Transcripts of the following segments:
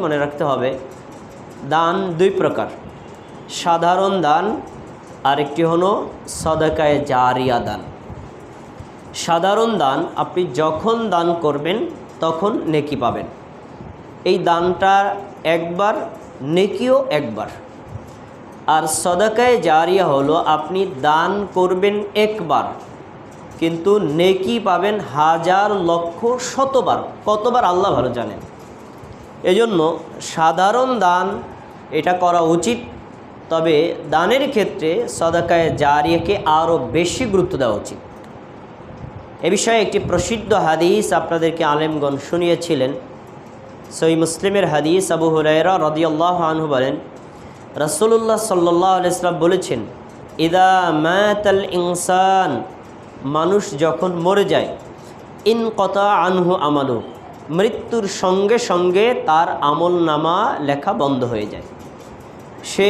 মনে রাখতে হবে, দান দুই প্রকার। সাধারণ দান, আরেকটি হলো সদাকায় জারিয়া দান। সাধারণ দান, আপনি যখন দান করবেন, তখন নেকি পাবেন। এই দানটা একবার, নেকিও একবার। আর সদাকায় জারিয়া হলো, আপনি দান করবেন একবার, কিন্তু নেকি পাবেন হাজার লক্ষ শতবার। কতবার আল্লাহ ভালো জানেন? এজন্য সাধারণ দান এটা করা উচিত। তবে দানের ক্ষেত্রে সদাকায় জারিয়াকে আরও বেশি গুরুত্ব দেওয়া উচিত। এ বিষয়ে একটি প্রসিদ্ধ হাদিস আপনাদেরকে আলেমগণ শুনিয়েছিলেন। সই মুসলিমের হাদিস আবু হুরায়রা রদিয়াল্লাহ আনহু বলেন রসুল্লাহ সাল্লাহ আলাইসলাম বলেছেন, ইদা ম্যাতাল ইনসান, মানুষ যখন মরে যায়, ইন কতা আনহু আমালু মৃত্যুর সঙ্গে সঙ্গে তার আমল নামা লেখা বন্ধ হয়ে যায়। সে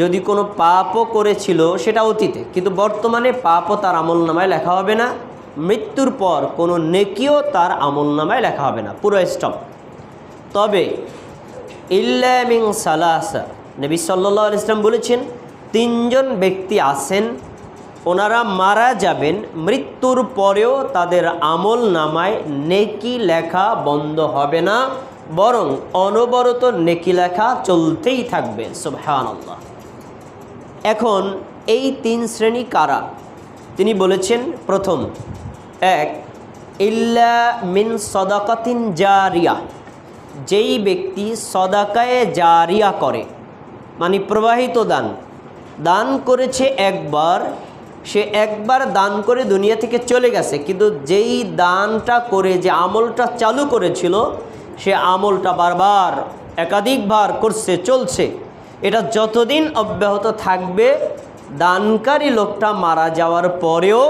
যদি কোনো পাপও করেছিল সেটা অতীতে, কিন্তু বর্তমানে পাপও তার আমল নামায় লেখা হবে না। মৃত্যুর পর কোনো নেকিও তার আমল নামায় লেখা হবে না। পুরো স্টপ তবে ইল্লামিং সালাসা, নবী সাল্লাহ ইসলাম বলেছেন, তিনজন ব্যক্তি আছেন ওনারা মারা যাবেন, মৃত্যুর পরেও তাদের আমল নামায় নেকি লেখা বন্ধ হবে না, বরং অনবরত নেকি লেখা চলতেই থাকবে সুবহান এখন এই তিন শ্রেণি কারা? তিনি বলেছেন, প্রথম, এক, ইল্লা মিন সদাকাতিন জারিয়া, যেই ব্যক্তি সদাকায়ে জারিয়া করে মানে প্রবাহিত দান দান করেছে একবার সে একবার দান করে দুনিয়া থেকে চলে গেছে, কিন্তু যেই দানটা করে, যে আমলটা চালু করেছিল, সে আমলটা বারবার, একাধিকবার করছে, চলছে। এটা যতদিন অব্যাহত থাকবে, দানকারী লোকটা মারা যাওয়ার পরেও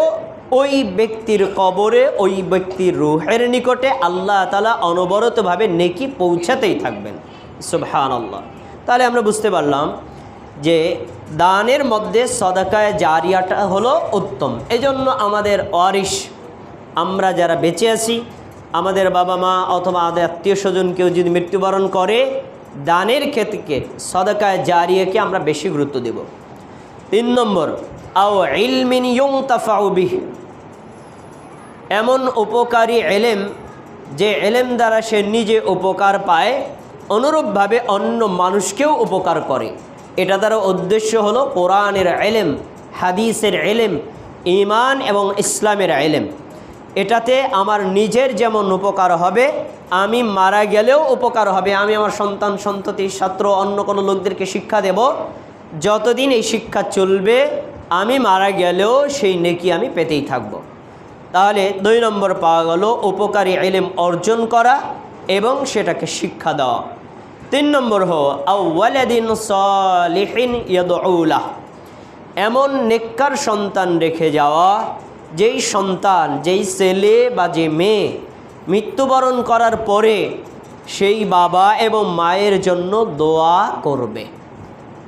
ওই ব্যক্তির কবরে, ওই ব্যক্তির রুহের নিকটে আল্লাহ তালা অনবরতভাবে নেকি পৌঁছাতেই থাকবেন। সুবহান আল্লাহ তাহলে আমরা বুঝতে পারলাম যে দানের মধ্যে সদাকায় জারিয়াটা হলো উত্তম। এজন্য আমাদের অরিস আমরা যারা বেঁচে আছি, আমাদের বাবা মা অথবা আমাদের আত্মীয় স্বজন কেউ যদি মৃত্যুবরণ করে, দানের ক্ষেত্রে সদাকায় জারিয়াকে আমরা বেশি গুরুত্ব দেব। তিন নম্বর, আও ইলমিন ইয়ং তাফাউবিহ এমন উপকারী এলেম, যে এলেম দ্বারা সে নিজে উপকার পায়, অনুরূপভাবে অন্য মানুষকেও উপকার করে। এটা দ্বারা উদ্দেশ্য হলো কোরআনের এলেম হাদিসের এলেম ইমান এবং ইসলামের এলেম এটাতে আমার নিজের যেমন উপকার হবে, আমি মারা গেলেও উপকার হবে। আমি আমার সন্তান, সন্ততি, ছাত্র, অন্য কোনো লোকদেরকে শিক্ষা দেব। যতদিন এই শিক্ষা চলবে, আমি মারা গেলেও সেই নেকি আমি পেতেই থাকব। তাহলে দুই নম্বর পাওয়া গেল উপকারী এলেম অর্জন করা এবং সেটাকে শিক্ষা দেওয়া। তিন নম্বর হো আউ্লাদিন সলিহিন ইয়াদউলাহ। এমন নেককার সন্তান রেখে যাওয়া, যেই সন্তান, যেই ছেলে বা যে মেয়ে মৃত্যুবরণ করার পরে সেই বাবা এবং মায়ের জন্য দোয়া করবে।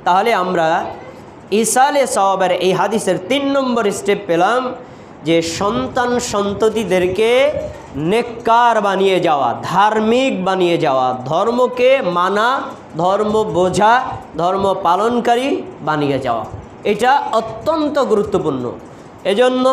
তাহলে আমরা ইসালে সওয়াবের এই হাদিসের তিন নম্বর স্টেপ পেলাম যে সন্তান সন্ততিদেরকে নেককার বানিয়ে যাওয়া, ধার্মিক বানিয়ে যাওয়া, ধর্মকে মানা, ধর্ম বোঝা, ধর্ম পালনকারী বানিয়ে যাওয়া। এটা অত্যন্ত গুরুত্বপূর্ণ। এজন্য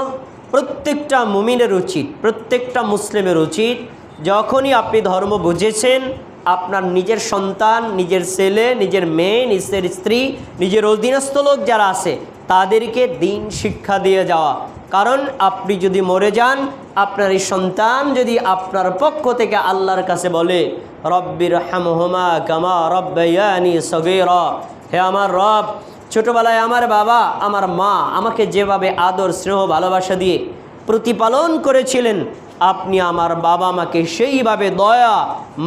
প্রত্যেকটা মুমিনের উচিত, প্রত্যেকটা মুসলিমের উচিত, যখনই আপনি ধর্ম বুঝেছেন, আপনার নিজের সন্তান, নিজের ছেলে, নিজের মেয়ে, নিজের স্ত্রী, নিজের অধীনস্থ লোক যারা আছে, তাদেরকে দিন শিক্ষা দিয়ে যাওয়া। কারণ আপনি যদি মরে যান, আপনার এই সন্তান যদি আপনার পক্ষ থেকে আল্লাহর কাছে বলে রব্বির হামহমা কামা রব্বায়ানি সগের হে আমার রব, ছোটোবেলায় আমার বাবা, আমার মা আমাকে যেভাবে আদর, স্নেহ, ভালোবাসা দিয়ে প্রতিপালন করেছিলেন, আপনি আমার বাবা মাকে সেইভাবে দয়া,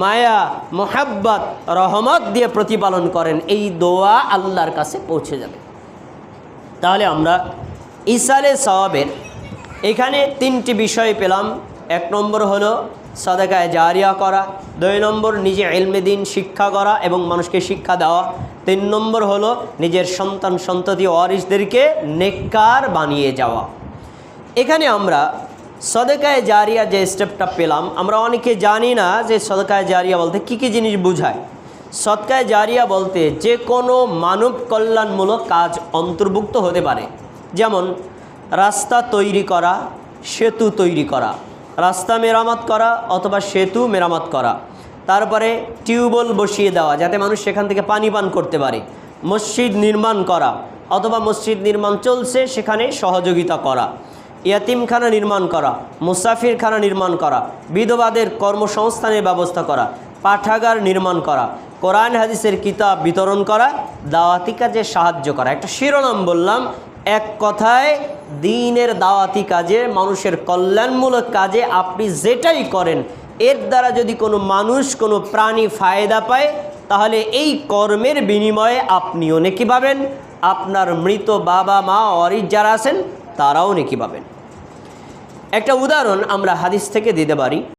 মায়া, মোহাব্বত, রহমত দিয়ে প্রতিপালন করেন, এই দোয়া আল্লাহর কাছে পৌঁছে যাবে। তাহলে আমরা ইসালে সওয়াবের। এখানে তিনটি বিষয় পেলাম। এক নম্বর হলো সাদাকায় জারিয়া করা। দুই নম্বর নিজে এলমে দিন শিক্ষা করা এবং মানুষকে শিক্ষা দেওয়া। তিন নম্বর হলো নিজের সন্তান সন্ততি ওয়ারিসদেরকে নেককার বানিয়ে যাওয়া। এখানে আমরা সদকায় জারিয়া যে স্টেপটা পেলাম, আমরা অনেকে জানি না যে সদকায় জারিয়া বলতে কী কী জিনিস বোঝায়। সদকায় জারিয়া বলতে যে কোনো মানব কল্যাণমূলক কাজ অন্তর্ভুক্ত হতে পারে। যেমন, রাস্তা তৈরি করা, সেতু তৈরি করা, রাস্তা মেরামত করা অথবা সেতু মেরামত করা। তারপরে টিউবওয়েল বসিয়ে দেওয়া, যাতে মানুষ সেখান থেকে পানি পান করতে পারে। মসজিদ নির্মাণ করা অথবা মসজিদ নির্মাণ চলছে, সেখানে সহযোগিতা করা। ইয়াতিমখানা নির্মাণ করা, মুসাফিরখানা নির্মাণ করা, বিধবাদের কর্মসংস্থানের ব্যবস্থা করা, পাঠাগার নির্মাণ করা, কোরআন, হাদিসের কিতাব বিতরণ করা, দাওয়াতি কাজে সাহায্য করা। একটা শিরোনাম বললাম এক কথায়, দিনের দাওয়াতি কাজে, মানুষের কল্যাণমূলক কাজে আপনি যেটাই করেন, এর দ্বারা যদি কোনো মানুষ, কোনো প্রাণী ফায়দা পায়, তাহলে এই কর্মের বিনিময়ে আপনিও নেকি পাবেন। আপনার মৃত বাবা, মা অরিজ যারা আছেন, তারাও নেকি পাবেন। একটা উদাহরণ আমরা হাদিস থেকে দিতে পারি।